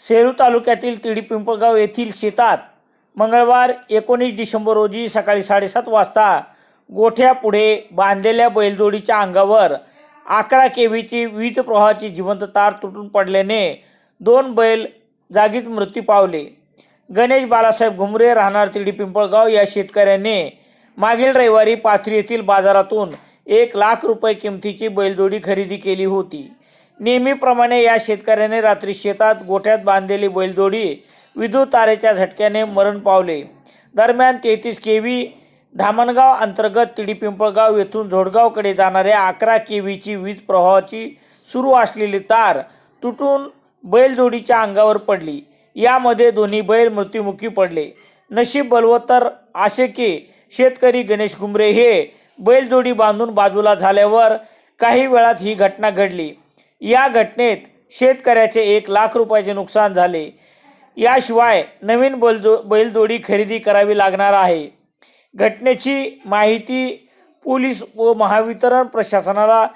सेलू तालुक्यातील तिडी पिंपळगाव येथील शेतात मंगळवार एकोणीस डिसेंबर रोजी सकाळी साडेसात वाजता गोठ्यापुढे बांधलेल्या बैलजोडीच्या अंगावर अकरा केवीची वीज प्रवाहाची जिवंत तार तुटून पडल्याने दोन बैल जागीच मृत्यू पावले. गणेश बालासाहेब घुमरे राहणार तिडी पिंपळगाव या शेतकऱ्याने मागील रविवारी पाथरी येथील बाजारातून एक लाख रुपये किमतीची बैलजोडी खरेदी केली होती. नेहमीप्रमाणे या शेतकऱ्याने रात्री शेतात गोठ्यात बांधलेली बैलजोडी विद्युत तारेच्या झटक्याने मरण पावले. दरम्यान तेहतीस के व्ही धामणगाव अंतर्गत तिडी पिंपळगाव येथून झोडगावकडे जाणाऱ्या अकरा के व्हीची वीज प्रवाहाची सुरू असलेली तार तुटून बैलजोडीच्या अंगावर पडली. यामध्ये दोन्ही बैल मृत्युमुखी पडले. नशीब बलवत्तर असे की शेतकरी गणेश घुमरे हे बैलजोडी बांधून बाजूला झाल्यावर काही वेळात ही घटना घडली. या घटनेत शेतकऱ्याचे एक लाख रुपयाचे नुकसान झाले. याशिवाय नवीन बैलजो बैलजोडी खरेदी करावी लागणार आहे. घटनेची माहिती पोलीस व महावितरण प्रशासनाला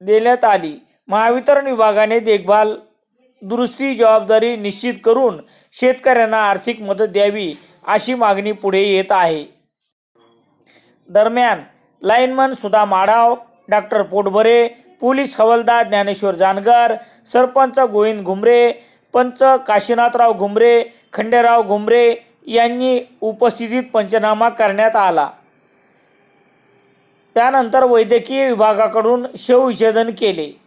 देण्यात आली. महावितरण विभागाने देखभाल दुरुस्ती जबाबदारी निश्चित करून शेतकऱ्यांना आर्थिक मदत द्यावी अशी मागणी पुढे येत आहे. दरम्यान लाईनमन सुधा माढाव डॉक्टर पोटभरे पोलीस हवालदार ज्ञानेश्वर जानगर सरपंच गोविंद घुमरे पंच काशीनाथराव घुमरे खंडेराव घुमरे यांनी उपस्थितीत पंचनामा करण्यात आला. त्यानंतर वैद्यकीय विभागाकडून शवविच्छेदन केले.